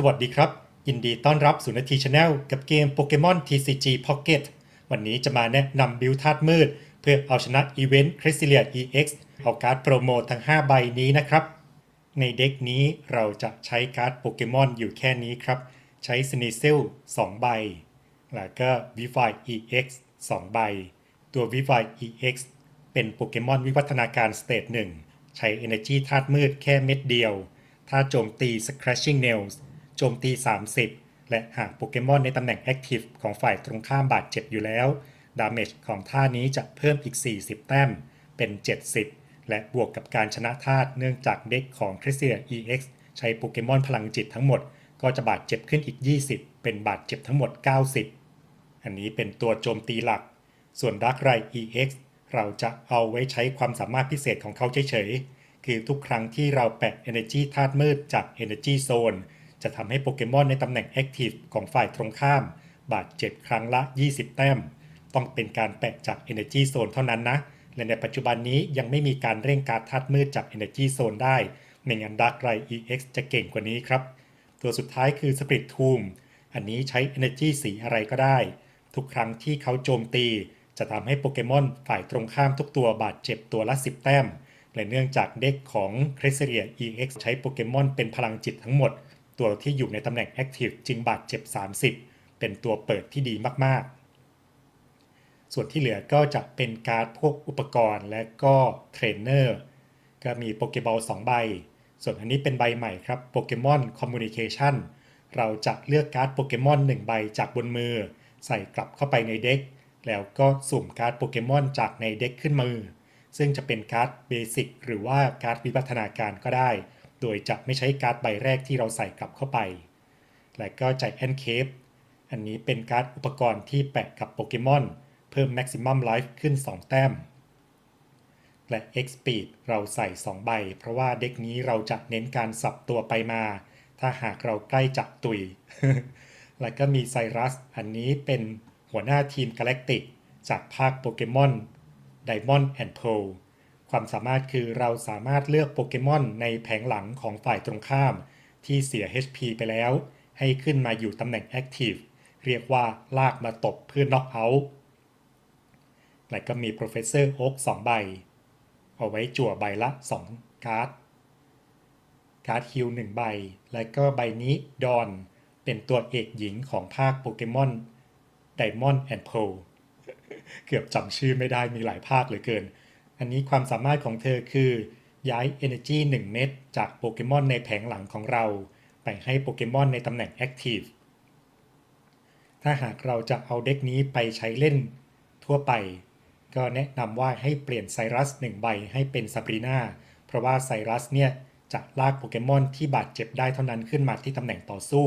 สวัสดีครับ ยินดีต้อนรับสู่นาทีชาแนลกับเกมโปเกมอน TCG Pocket วันนี้จะมาแนะนำบิลธาตุมืด เพื่อเอาชนะอีเวนต์ c r e s i l i a EX เอาการ์ดโปรโมททั้ง 5 ใบนี้นะครับ ในเด็กนี้เราจะใช้การ์ดโปเกมอนอยู่แค่นี้ครับ ใช้ s n e e z e l 2ใบ แล้วก็ v i v i EX 2 ใบ ตัว v i v i EX เป็นโปเกมอนวิวัฒนาการสเตจ1ใช้ Energy ธาตุมืดแค่เม็ดเดียว ถ้าโจมตี Scratching Nails โจมตี 30 และหากโปเกมอนในตำแหน่ง Active ของฝ่ายตรงข้ามบาดเจ็บอยู่แล้ว ดาเมจของท่านี้จะเพิ่มอีก 40 แต้ม เป็น 70 และบวกกับการชนะธาตุเนื่องจากเด็กของ c r i s i a EX ใช้โปเกมอนพลังจิตทั้งหมด ก็จะบาดเจ็บขึ้นอีก 20 เป็นบาดเจ็บทั้งหมด 90 อันนี้เป็นตัวโจมตีหลัก ส่วน Dark r i EX เราจะเอาไว้ใช้ความสามารถพิเศษของเขาเฉยๆ คือทุกครั้งที่เราแปะ Energy ธาตุมืดจาก Energy Zone จะทำให้โปเกมอนในตำแหน่ง Active ของฝ่ายตรงข้าม บาดเจ็บครั้งละ 20 แต้ม ต้องเป็นการแปะจาก Energy Zone เท่านั้นนะ และในปัจจุบันนี้ยังไม่มีการเร่งการธาตุมืดจาก Energy Zone ได้ไม่งั้น Dark r i EX จะเก่งกว่านี้ครับ ตัวสุดท้ายคือ Spirit Tomb อันนี้ใช้ Energy สีอะไรก็ได้ ทุกครั้งที่เขาโจมตี จะทำให้โปเกมอนฝ่ายตรงข้ามทุกตัวบาดเจ็บตัวละ 10 แต้มและเนื่องจากเด็กของ c r e s e r i a EX ใช้โปเกมอนเป็นพลังจิตทั้งหมด ตัวที่อยู่ในตำแหน่ง Active จึงบาดเจ็บ 30 เป็นตัวเปิดที่ดีมากๆ ส่วนที่เหลือก็จะเป็นการ์ดพวกอุปกรณ์และก็เทรนเนอร์ก็มีโปเกบอล2ใบ ส่วนอันนี้เป็นใบใหม่ครับโปเกมอนคอมมูนิเคชันเราจะเลือกการ์ดโปเกมอน1ใบจากบนมือ ใส่กลับเข้าไปในเด็ก แล้วก็สุ่มการ์ดโปเกมอนจากในเด็กขึ้นมือ ซึ่งจะเป็นการ์ดเบสิกหรือว่าการ์ดวิวัฒนาการก็ได้ โดยจะไม่ใช้การ์ดใบแรกที่เราใส่กลับเข้าไป และก็ใจแอนเคปอันนี้เป็นการ์ดอุปกรณ์ที่แปะกับโปเกมอนเพิ่ม Maximum Life ขึ้น 2 แต้ม และ X Speed เราใส่ 2 ใบ เพราะว่าเด็กนี้เราจะเน้นการสับตัวไปมา ถ้าหากเราใกล้จะตุย แล้วก็มีไซรัส อันนี้เป็นหัวหน้าทีมกาแล็กติกจากภาคโปเกมอน Diamond and Pearl ความสามารถคือเราสามารถเลือกโปเกมอนในแผงหลังของฝ่ายตรงข้าม ที่เสีย HP ไปแล้ว ให้ขึ้นมาอยู่ตำแหน่ง Active เรียกว่าลากมาตบเพื่อ Knock Out และก็มี Professor Oak 2 ใบ เอาไว้จั่วใบละ 2 การ์ด การ์ดฮิล1ใบ และก็ใบนี้ดอนเป็นตัวเอกหญิงของภาคโปเกมอน Diamond and Pearl เกือบจำชื่อไม่ได้มีหลายภาคเหลือเกิน อันนี้ความสามารถของเธอคือย้าย Energy 1 เม็ดจากโปเกมอนในแผงหลังของเรา ไปให้โปเกมอนในตำแหน่ง Active ถ้าหากเราจะเอาเด็กนี้ไปใช้เล่นทั่วไป ก็แนะนำว่าให้เปลี่ยนไซรัส1ใบให้เป็นซาบรีนาเพราะว่าไซรัสเนี่ยจะลากโปเกมอนที่บาดเจ็บได้เท่านั้นขึ้นมาที่ตำแหน่งต่อสู้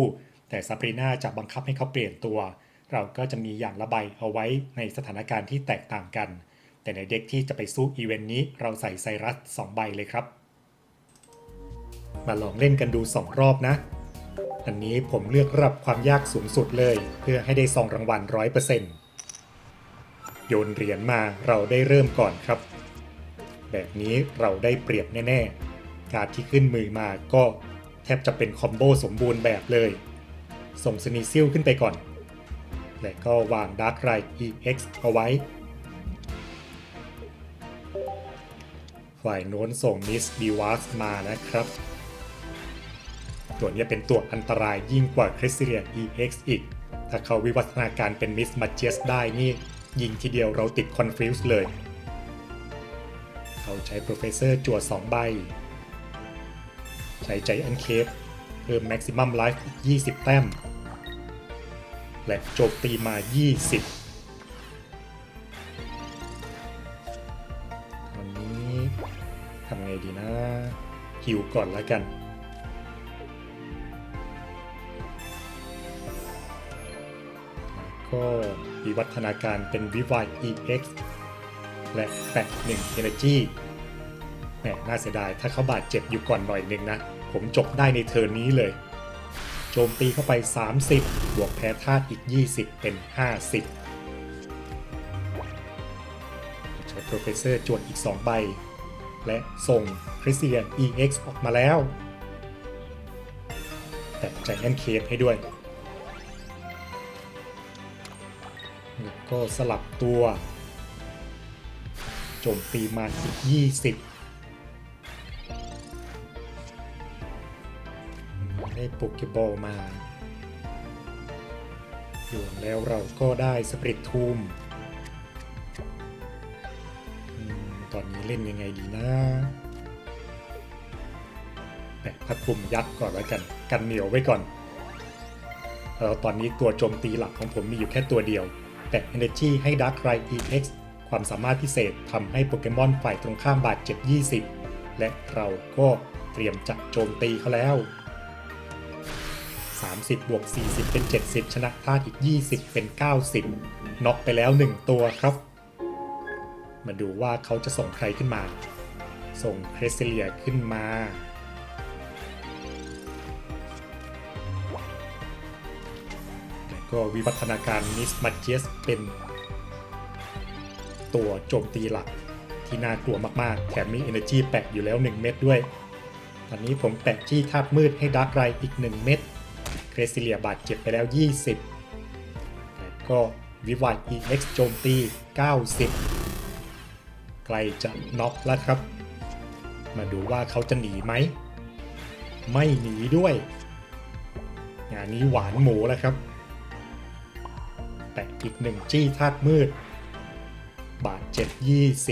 แต่ซาบรีนาจะบังคับให้เขาเปลี่ยนตัว เราก็จะมีอย่างละใบเอาไว้ในสถานการณ์ที่แตกต่างกัน แต่ในเด็กที่จะไปสู้อีเวนต์นี้เราใส่ไซรัส 2 ใบเลยครับ มาลองเล่นกันดู 2 รอบนะ อันนี้ผมเลือกระดับความยากสูงสุดเลย เพื่อให้ได้ซองรางวัล 100%โยนเหรียญมาเราได้เริ่มก่อนครับ แบบนี้เราได้เปรียบแน่ ๆ การที่ขึ้นมือมาก็แทบจะเป็นคอมโบสมบูรณ์แบบเลย ส่งสนีซิลขึ้นไปก่อน และก็วาง Dark r i t EX เอาไว้ ฝ่ายโน้นส่ง Miss b w a s มานะครับ ตัวนี้เป็นตัวอันตรายยิ่งกว่า c r i s i l i a EX อีก ถ้าเขาวิวัฒนาการเป็น Miss m a g e s ได้นี่ ยิงทีเดียวเราติด Confuse เลย เขาใช้ Professor จั่ว2ใบ ใช้ Giant Cape เพิ่ม Maximum Life อีก 20 แต้ม และโจมตีมา 20 ฮิวก่อนแล้วกัน ก็วิวัฒนาการเป็น Vivi EX และแปะ1 Energy แหมน่าเสียดาย ถ้าเขาบาดเจ็บอยู่ก่อนหน่อยหนึ่งนะ ผมจบได้ในเทิร์นนี้เลย โจมตีเข้าไป 30 บวกแพ้ธาตุอีก 20 เป็น 50 ใช้ Professor จวดอีก 2 ใบ และส่ง c r i s i a EX ออกมาแล้วแต่ใจแอนเคฟให้ด้วย แล้วก็สลับตัว โจมตีมาอีก20ได้โปเกบอลมาหลวงแล้วเราก็ได้สปริตทูม ตอนนี้เล่นยังไงดีนะ พัดปุ่มยักษ์ก่อนแล้วกัน กันเหนียวไว้ก่อน แล้วตอนนี้ตัวโจมตีหลักของผมมีอยู่แค่ตัวเดียวแปะ Energy ให้ Dark r i EX ความสามารถพิเศษทำให้โปเกมอนฝ่ายตรงข้ามบาดเจ็บ 20 และเราก็เตรียมจะโจมตีเขาแล้ว 30 บวก 40 เป็น 70 ชนะพลาดอีก 20 เป็น 90น็อกไปแล้ว 1 ตัวครับ มาดูว่าเขาจะส่งใครขึ้นมา ส่งเครสเซเลียขึ้นมา ก็วิวัฒนาการมิสมาเจสเป็น ตัวโจมตีหลักที่น่ากลัวมาก ๆ แถมมี Energy แปะอยู่แล้ว 1 เม็ดด้วย ตอนนี้ผมแปะจี้ธาตุมืดให้ดาร์กไรอีก 1 เม็ดเครซิเลียบาดเจ็บไปแล้ว 20แล้วก็วิวัฒ EX โจมตี 90ใกล้จะน็อกแล้วครับ มาดูว่าเขาจะหนีไหม ไม่หนีด้วย งานนี้หวานหมูแล้วครับ แปะอีกหนึ่งจี้ธาตุมืด บาทเจ็ด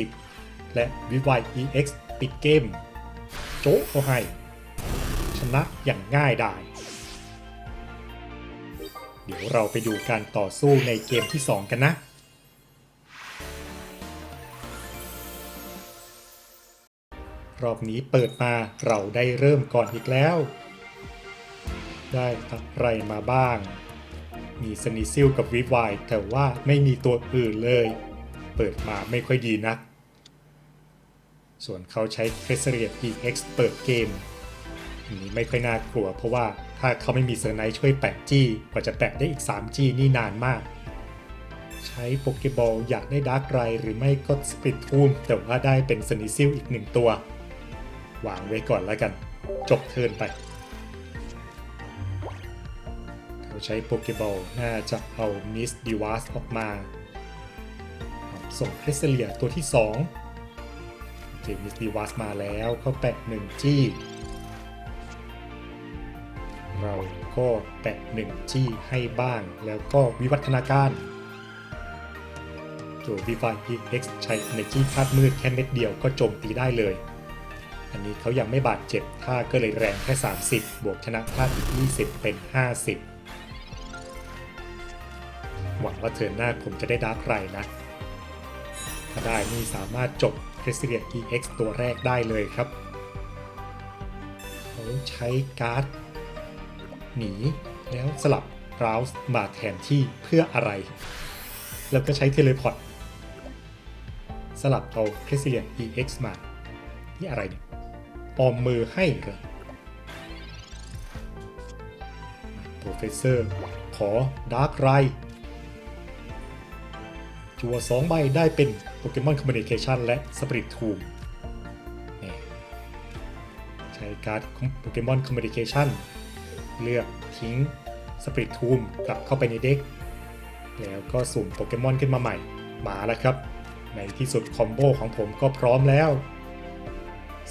20 และวิวัย EX ปิดเกม โจ๊กเขาให้ ชนะอย่างง่ายดาย เดี๋ยวเราไปดูการต่อสู้ในเกมที่ 2 กันนะรอบนี้เปิดมาเราได้เริ่มก่อนอีกแล้ว ได้อะไรมาบ้าง มีสนิซิลกับวิวายแต่ว่าไม่มีตัวอื่นเลย เปิดมาไม่ค่อยดีนัก ส่วนเขาใช้เ r สเรีย EX เปิดเกมอันนี้ไม่ค่อยน่ากลัว เพราะว่าถ้าเขาไม่มีเซอร์ไนช่วยแปะจี้กว่าจะแปะได้อีก3จี้นี่นานมาก ใช้โปเกบอลอยากได้ดาร์กไรหรือไม่ก็สปิ t ทูมแต่ว่าได้เป็นสนิซิลอีกหนึ่งตัววางไว้ก่อนแล้วกัน จบเทิร์นไป ใช้โปเกบอลน่าจะเอามิสดิว s สออกมา ส่งคริสเซเลียตัวที่2เจมิสดิว s สมาแล้วเขาแปะ1จี้ เราก็แปะ1จี้ให้บ้างแล้วก็วิวัฒนาการตัว v i v i EX ใช้ Energy ธาตุมืดแค่เม็ดเดียวก็โจมตีได้เลยอันนี้เขายังไม่บาดเจ็บท่าก็เลยแรงแค่ 30 บวกชนะท่าอีก 20 เป็น 50 หวังว่าเทิร์นหน้าผมจะได้ดาร์กไรนะ ถ้าได้นี่สามารถจบ c r e s i l i a EX ตัวแรกได้เลยครับ เขาใช้การ์ด หนี แล้วสลับราวส์มาแทนที่เพื่ออะไร แล้วก็ใช้เทเลพอร์ตสลับเอา c r e s i l i a EX มานี่อะไรเนี่ยออมมือให้เหรอโปรเฟสเซอร์ ขอดาร์กไร จัว2ใบได้เป็นโปเกมอนคอมมิ n นิเคชันและสปริตทูมใช้การ์ดโปเกมอนคอมมิ n นิเคชันเลือกทิ้งสปริตทูมกลับเข้าไปในเด็ก แล้วก็สุ่มโปเกมอนขึ้นมาใหม่ มาแล้วครับ ในที่สุดคอมโบของผมก็พร้อมแล้ว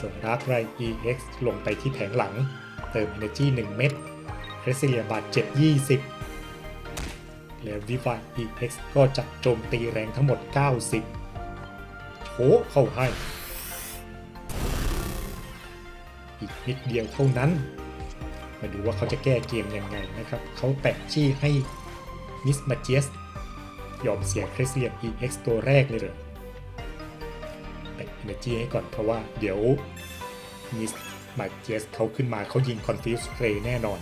ส่ง Dark r i EX ลงไปที่แผงหลัง เติม Energy 1 เม็ดเ r e s i l i a บาดเจ็บ20 แล้ว Viva EX ก็จะโจมตีแรงทั้งหมด 90โชเข้าให้ อีกนิดเดียวเท่านั้น มาดูว่าเขาจะแก้เกมยังไงนะครับ เขาแปะจี้ให้มิสมาเจสยอมเสีย c r e s i l i a EX ตัวแรกเลยเหรอแปะ Energy ให้ก่อนเพราะว่าเดี๋ยวมิสมาเจสเขาขึ้นมาเขายิง Confuse Ray แน่นอน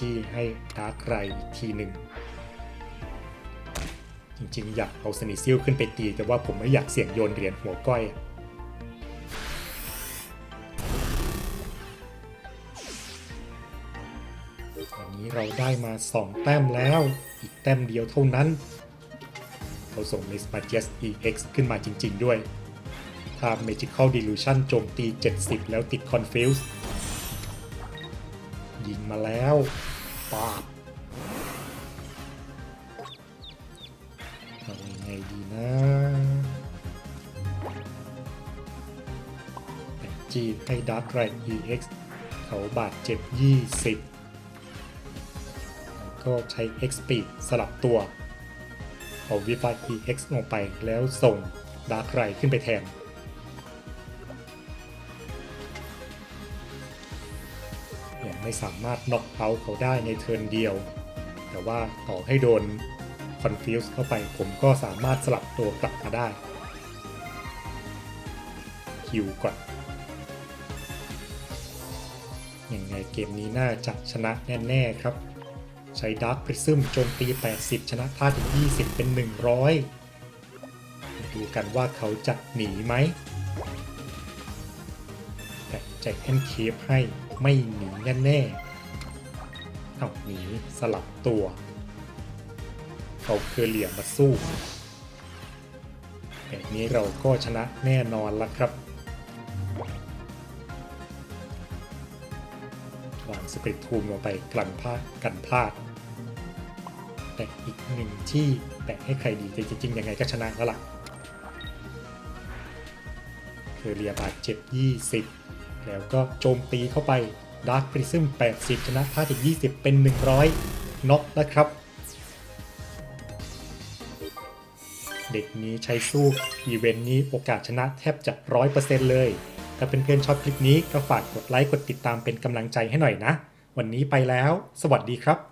จี้ให้ Dark r i อีกทีหนึ่ง จริงๆ อยากเอาสนิซิลขึ้นไปตี แต่ว่าผมไม่อยากเสี่ยงโยนเหรียญหัวก้อยอะวันนี้เราได้มา 2 แต้มแล้ว อีกแต้มเดียวเท่านั้นเขาส่ง Miss m a j e s EX ขึ้นมาจริง ๆ ด้วยถ้า Magical Delusion โจมตี 70 แล้วติด Confuse ยิงมาแล้วปาบเอายังไงดีนะแต่จีให้ดักไร EX เขาบาดเจ็บ 20 ก็ใช้ XP สลับตัว เอาวิฟา EX ลงไปแล้วส่งดาร์กไรขึ้นไปแทน ไม่สามารถน็อกเอาท์เขาได้ในเทิร์นเดียว แต่ว่าต่อให้โดนคอนฟิวส์เข้าไปผมก็สามารถสลับตัวกลับมาได้คิวก่อนยังไงเกมนี้น่าจะชนะแน่ๆครับ ใช้ดาร์ p พริซึมโจมตี 80 ชนะท่าถึง 20 เป็น 100มาดูกันว่าเขาจะหนีไหมแต่แจ็คแอนเคฟให้ ไม่หนีแน่เอาหนีสลับตัวเอาเคอเหลี่ยมมาสู้แบบนี้เราก็ชนะแน่นอนละครับวางสปริตทูมลงไปกลั่นพลาดกันพลาด แต่อีกหนึ่งที่แตะให้ใครดีแต่จริงๆยังไงก็ชนะแล้วล่ะคือเรียบาดเจ็บ 20 แล้วก็โจมตีเข้าไปดาร์คพริซึม80 ชนะท่าติก20 เป็น 100น็อกนะครับ เด็กนี้ใช้สู้อีเวนต์นี้โอกาสชนะแทบจะ 100%เลย ถ้าเป็นเพื่อนๆชอบคลิปนี้ก็ฝากกดไลค์ กดติดตามเป็นกำลังใจให้หน่อยนะ วันนี้ไปแล้ว สวัสดีครับ